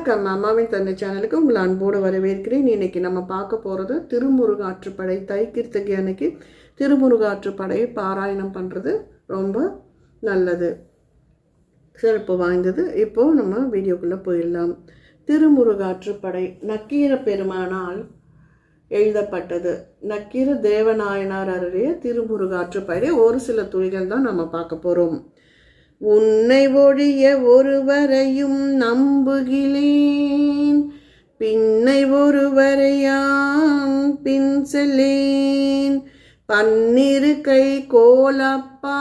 வணக்கம். அம்மாவின் தந்தை சேனலுக்கு உங்களை அன்போடு வரவேற்கிறேன். இன்னைக்கு நம்ம பார்க்க போகிறது திருமுருகாற்றுப்படை தை கிருத்தகி அன்னைக்கு திருமுருகாற்றுப்படையை பாராயணம் பண்ணுறது ரொம்ப நல்லது. சிறப்பு வாய்ந்தது. இப்போது நம்ம வீடியோக்குள்ளே போயிடலாம். திருமுருகாற்றுப்படை நக்கீர பெருமானால் எழுதப்பட்டது. நக்கீர தேவநாயனார் அருகே திருமுருகாற்றுப்படை ஒரு சில துளிகள் தான் நம்ம பார்க்க போகிறோம் உன்னை ஒழிய ஒருவரையும் நம்புகிலேன் பின்னை ஒருவரையான் பின் செல்லேன். பன்னிரு கை கோலப்பா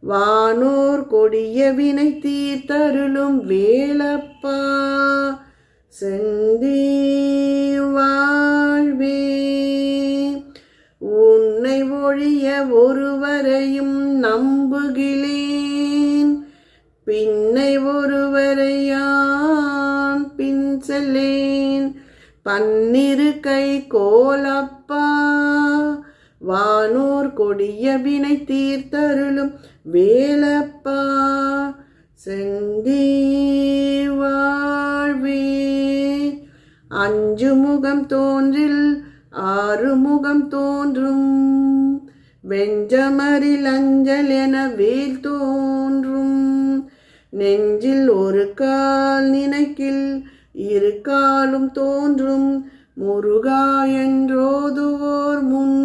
வானோர் கொடிய வினை தீர்த்தருளும் வேலப்பா. சென் ஒருவரையும் நம்புகிலேன் பின்னை ஒருவரையான் பின் செல்லேன். பன்னிரு கை கோலப்பா வானோர் கொடிய வினை தீர்த்தருளும் வேலப்பா. செந்தி வாழ்வே அஞ்சு முகம் தோன்றில் ஆறு முகம் தோன்றும் வெஞ்சமரில் அஞ்சல் என வேல் தோன்றும். நெஞ்சில் ஒரு கால் நினைக்கில் இரு காலும் தோன்றும். முருகா என்றோதுவோர் முன்.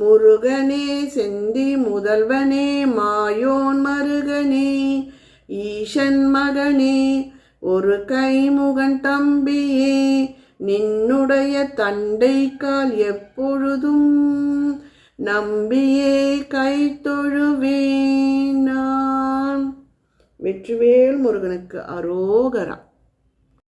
முருகனே செந்தி முதல்வனே மாயோன் மருகனே ஈசன் மகனே ஒரு கைமுகன் தம்பியே நின்னுடைய தண்டை கால் எப்பொழுதும் நம்பியே கை தொழுவேன் நான். வெற்றிவேல் முருகனுக்கு அரோகரா.